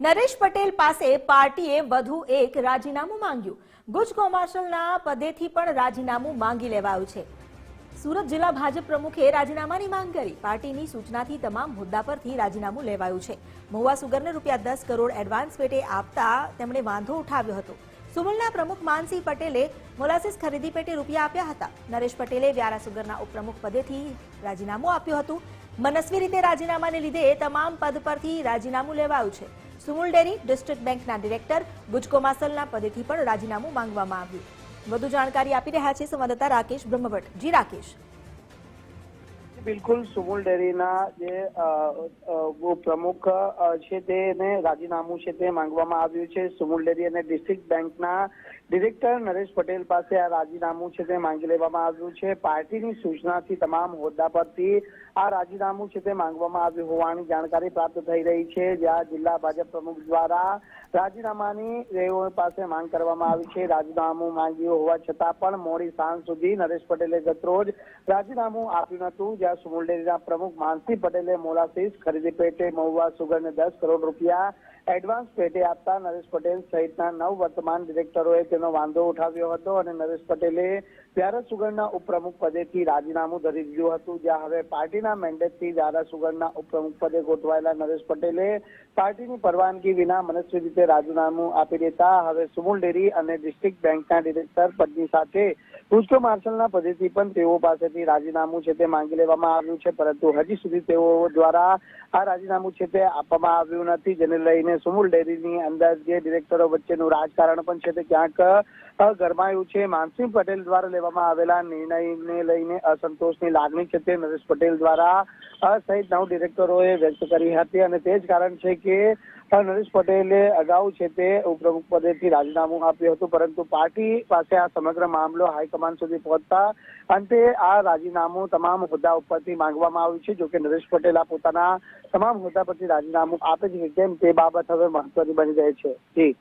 નરેશ પટેલ પાસે પાર્ટીએ વધુ એક રાજીનામું માંગ્યું. ગુજ કોમાર્શલના પદેથી પણ રાજીનામું માંગી લેવાયું છે. સુરત જિલ્લા ભાજપ પ્રમુખે રાજીનામાની માંગ કરી. પાર્ટીની સૂચનાથી તમામ મુદ્દા પરથી રાજીનામું લેવાયું છે. મહુવા સુગરને રૂપિયા દસ કરોડ એડવાન્સ પેટે આપતા તેમણે વાંધો ઉઠાવ્યો હતો. સુમલના પ્રમુખ માનસિંહ પટેલે મોલાસીસ ખરીદી પેટે રૂપિયા આપ્યા હતા. નરેશ પટેલે વ્યારા સુગરના ઉપપ્રમુખ પદેથી રાજીનામું આપ્યું હતું. મનસ્વી રીતે રાજીનામાને લીધે તમામ પદ પરથી રાજીનામું લેવાયું છે. સુમુલ ડેરી ડિસ્ટ્રિક્ટ બેંકના ડિરેક્ટર ગુજકો માસલના પદેથી પણ રાજીનામું માંગવામાં આવ્યું. વધુ જાણકારી આપી રહ્યા છે સંવાદદાતા રાકેશ બ્રહ્મભટ્ટ. જી, રાકેશ. બિલકુલ સુમુલ ડેરીના જે પ્રમુખ છે તેને રાજીનામું છે તે માંગવામાં આવ્યું છે. સુમુલ ડેરી અને ડિસ્ટ્રિક્ટ બેંકના ડિરેક્ટર નરેશ પટેલ પાસે આ રાજીનામું છે તે માંગી લેવામાં આવ્યું છે. પાર્ટીની સૂચનાથી તમામ હોદ્દા પરથી આ રાજીનામું છે તે માંગવામાં આવ્યું હોવાની જાણકારી પ્રાપ્ત થઈ રહી છે. જ્યાં જિલ્લા ભાજપ પ્રમુખ દ્વારા રાજીનામાની રેઓ પાસે માંગ કરવામાં આવી છે. રાજીનામું માંગ્યું હોવા છતાં પણ મોડી સાંજ સુધી નરેશ પટેલે ગતરોજ રાજીનામું આપ્યું હતું જ્યાં સુમુલ ડેરીના પ્રમુખ માનસી પટેલે મોલાસીસ ખરીદી પેટે, મહુવા સુગરને દસ કરોડ રૂપિયા, એડવાન્સ પેટે આપતા નરેશ પટેલ સહિતના નવ વર્તમાન ડિરેક્ટરોએ તેનો વાંધો ઉઠાવ્યો હતો અને નરેશ પટેલે વ્યારા સુગરના ઉપપ્રમુખ પદેથી રાજીનામું ધરી દીધું હતું. જ્યાં હવે પાર્ટીના મેન્ડેટથી વ્યારા સુગરના ઉપપ્રમુખ પદે ગોઠવાયેલા નરેશ પટેલે પાર્ટીની પરવાનગી વિના મનસ્વી રીતે રાજીનામું આપી દેતા હવે સુમુલ ડેરી અને ડિસ્ટ્રિક્ટ બેંકના ડિરેક્ટર પદની સાથે ગુજકો માર્શલના પદેથી પણ તેઓ પાસેથી રાજીનામું છે તે માંગી લેવામાં આવ્યું છે, પરંતુ હજી સુધી તેઓ દ્વારા આ રાજીનામું છે તે આપવામાં આવ્યું નથી, જેને લઈને સુમુલ ડેરીની અંદર ડિરેક્ટરો વચ્ચેનું રાજકારણ પણ છે તે ક્યાંક ગરમાયું છે. માનસિંહ પટેલ દ્વારા લેવામાં આવેલા નિર્ણયને લઈને અસંતોષની લાગણી છે તે નરેશ પટેલ દ્વારા સહિત નવ ડિરેક્ટરોએ વ્યક્ત કરી હતી અને તે જ કારણ છે કે નરેશ પટેલે અગાઉ છે તે ઉપપ્રમુખ પદેથી રાજીનામું આપ્યું હતું, પરંતુ પાર્ટી પાસે આ સમગ્ર મામલો હાઈકમાન્ડ સુધી પહોંચતા અંતે આ રાજીનામું તમામ હોદ્દા ઉપરથી માંગવામાં આવ્યું છે. જોકે નરેશ પટેલ આ પોતાના તમામ હોદ્દા પરથી રાજીનામું આપે છે કેમ તે બાબત હવે મહત્વની બની જાય છે. જી.